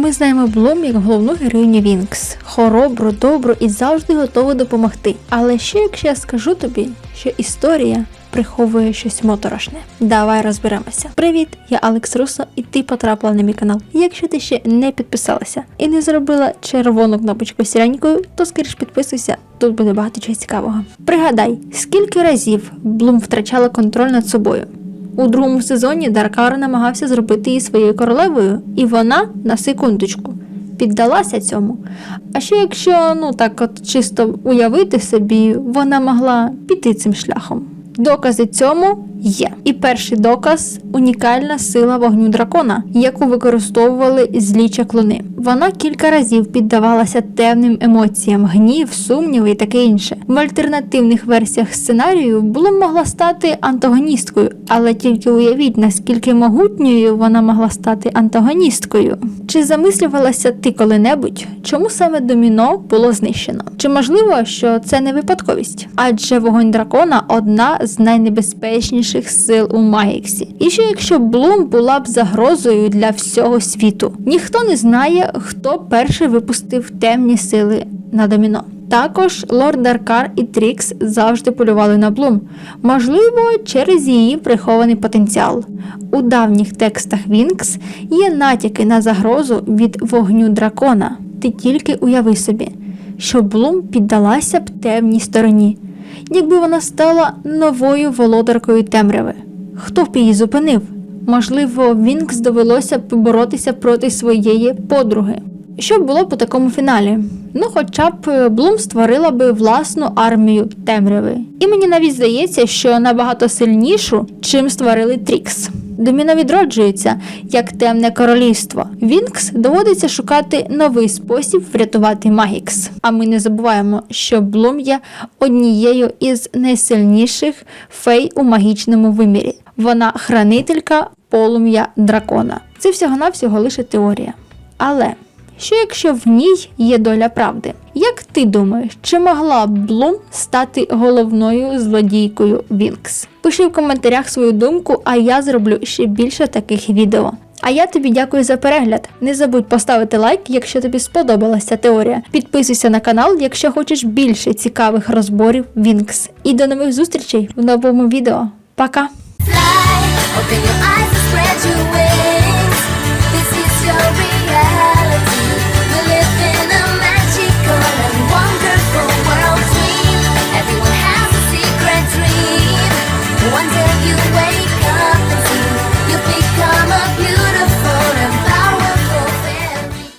Ми знаємо Блум як головну героїню Вінкс. Хоробру, добру і завжди готову допомогти. Але що якщо я скажу тобі, що історія приховує щось моторошне? Давай розберемося. Привіт, я Алекс Руссо, і ти потрапила на мій канал. Якщо ти ще не підписалася і не зробила червону кнопочку сіренькою, то скоріш підписуйся. Тут буде багато чого цікавого. Пригадай, скільки разів Блум втрачала контроль над собою. У другому сезоні Даркар намагався зробити її своєю королевою, і вона на секундочку піддалася цьому. А ще якщо, ну так от чисто уявити собі, вона могла піти цим шляхом? Докази цьому є. І перший доказ унікальна сила вогню дракона, яку використовували злі чаклуни. Вона кілька разів піддавалася темним емоціям, гнів, сумніви і таке інше. В альтернативних версіях сценарію було могла стати антагоністкою, але тільки уявіть, наскільки могутньою вона могла стати антагоністкою. Чи замислювалася ти коли-небудь, чому саме доміно було знищено? Чи можливо, що це не випадковість? Адже вогонь дракона одна з найнебезпечніших сил у Магіксі. І що якщо Блум була б загрозою для всього світу? Ніхто не знає, хто перший випустив темні сили на доміно. Також лорд Даркар і Трікс завжди полювали на Блум, можливо, через її прихований потенціал. У давніх текстах Вінкс є натяки на загрозу від вогню дракона. Ти тільки уяви собі, що Блум піддалася б темній стороні, якби вона стала новою володаркою темряви. Хто б її зупинив? Можливо, Вінкс довелося б боротися проти своєї подруги. Що б було по такому фіналі? Ну, хоча б е, Блум створила би власну армію темряви. І мені навіть здається, що набагато сильнішу, чим створили Трікс. Доміно відроджується як темне королівство. Вінкс доводиться шукати новий спосіб врятувати Магікс. А ми не забуваємо, що Блум є однією із найсильніших фей у магічному вимірі. Вона хранителька полум'я дракона. Це всього-навсього лише теорія. Але що якщо в ній є доля правди? Як ти думаєш, чи могла б Блум стати головною злодійкою Вінкс? Пиши в коментарях свою думку, а я зроблю ще більше таких відео. А я тобі дякую за перегляд. Не забудь поставити лайк, якщо тобі сподобалася теорія. Підписуйся на канал, якщо хочеш більше цікавих розборів Вінкс. І до нових зустрічей в новому відео. Пока!